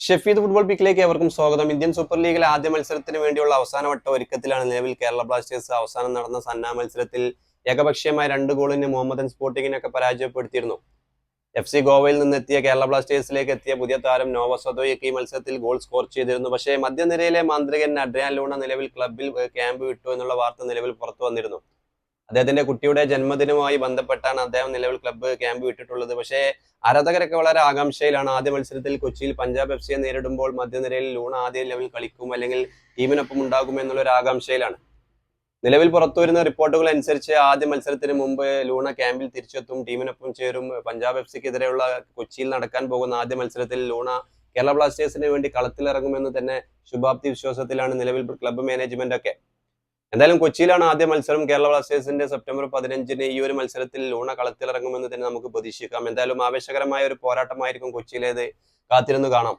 Shefeed football പിക്കിലേക്ക് ഏവർക്കും സ്വാഗതം. Indian super ലീഗിലെ ആദ്യ മത്സരത്തിന് വേണ്ടിയുള്ള അവസാനവട്ട ഒരുക്കത്തിലാണ് നിലവിൽ കേരള ബ്ലാസ്റ്റേഴ്സ് അവസാനം നടന്ന സന്നാ മത്സരത്തിൽ ഏകപക്ഷീയമായ രണ്ട് ഗോളിന് മുഹമ്മദൻ സ്പോർട്ടിങ്ങിനൊക്കെ പരാജയപ്പെടുത്തിയിരുന്നു. എഫ് സി ഗോവയിൽ നിന്നെത്തിയ കേരള ബ്ലാസ്റ്റേഴ്സിലേക്ക് എത്തിയ പുതിയ താരം നോവ സദോയൊക്കെ ഈ മത്സരത്തിൽ ഗോൾ സ്കോർ ചെയ്തിരുന്നു. പക്ഷേ മധ്യനിരയിലെ മാന്ത്രികൻ അഡ്രിയാൻ ലൂണ നിലവിൽ ക്ലബിൽ ക്യാമ്പ് വിട്ടു എന്നുള്ള വാർത്ത നിലവിൽ പുറത്തു വന്നിരുന്നു. അദ്ദേഹത്തിന്റെ കുട്ടിയുടെ ജന്മദിനവുമായി ബന്ധപ്പെട്ടാണ് അദ്ദേഹം നിലവിൽ ക്ലബ്ബ് ക്യാമ്പ് വിട്ടിട്ടുള്ളത്. പക്ഷേ ആരാധകരൊക്കെ വളരെ ആകാംക്ഷയിലാണ് ആദ്യ മത്സരത്തിൽ കൊച്ചിയിൽ പഞ്ചാബ് എഫ് സിയെ നേരിടുമ്പോൾ മധ്യനിരയിൽ ലൂണ ആദ്യ ലെവൽ കളിക്കും അല്ലെങ്കിൽ ടീമിനൊപ്പം ഉണ്ടാകും എന്നുള്ള ഒരു ആകാംക്ഷയിലാണ്. നിലവിൽ പുറത്തുവരുന്ന റിപ്പോർട്ടുകൾ അനുസരിച്ച് ആദ്യ മത്സരത്തിന് മുമ്പ് ലൂണ ക്യാമ്പിൽ തിരിച്ചെത്തും ടീമിനൊപ്പം ചേരും. പഞ്ചാബ് എഫ് സിക്കെതിരെയുള്ള കൊച്ചിയിൽ നടക്കാൻ പോകുന്ന ആദ്യ മത്സരത്തിൽ ലൂണ കേരള ബ്ലാസ്റ്റേഴ്സിന് വേണ്ടി കളത്തിലിറങ്ങുമെന്ന് തന്നെ ശുഭാപ്തി വിശ്വാസത്തിലാണ് നിലവിൽ ക്ലബ്ബ് മാനേജ്മെന്റ് ഒക്കെ. എന്തായാലും കൊച്ചിയിലാണ് ആദ്യ മത്സരം. കേരള ബ്ലാസ്റ്റേഴ്സിന്റെ സെപ്റ്റംബർ പതിനഞ്ചിന് ഈ ഒരു മത്സരത്തിൽ ലൂണ കളത്തിലിറങ്ങുമെന്ന് തന്നെ നമുക്ക് പ്രതീക്ഷിക്കാം. എന്തായാലും ആവേശകരമായ ഒരു പോരാട്ടമായിരിക്കും കൊച്ചിയിലേത് കാത്തിരുന്ന് കാണാം.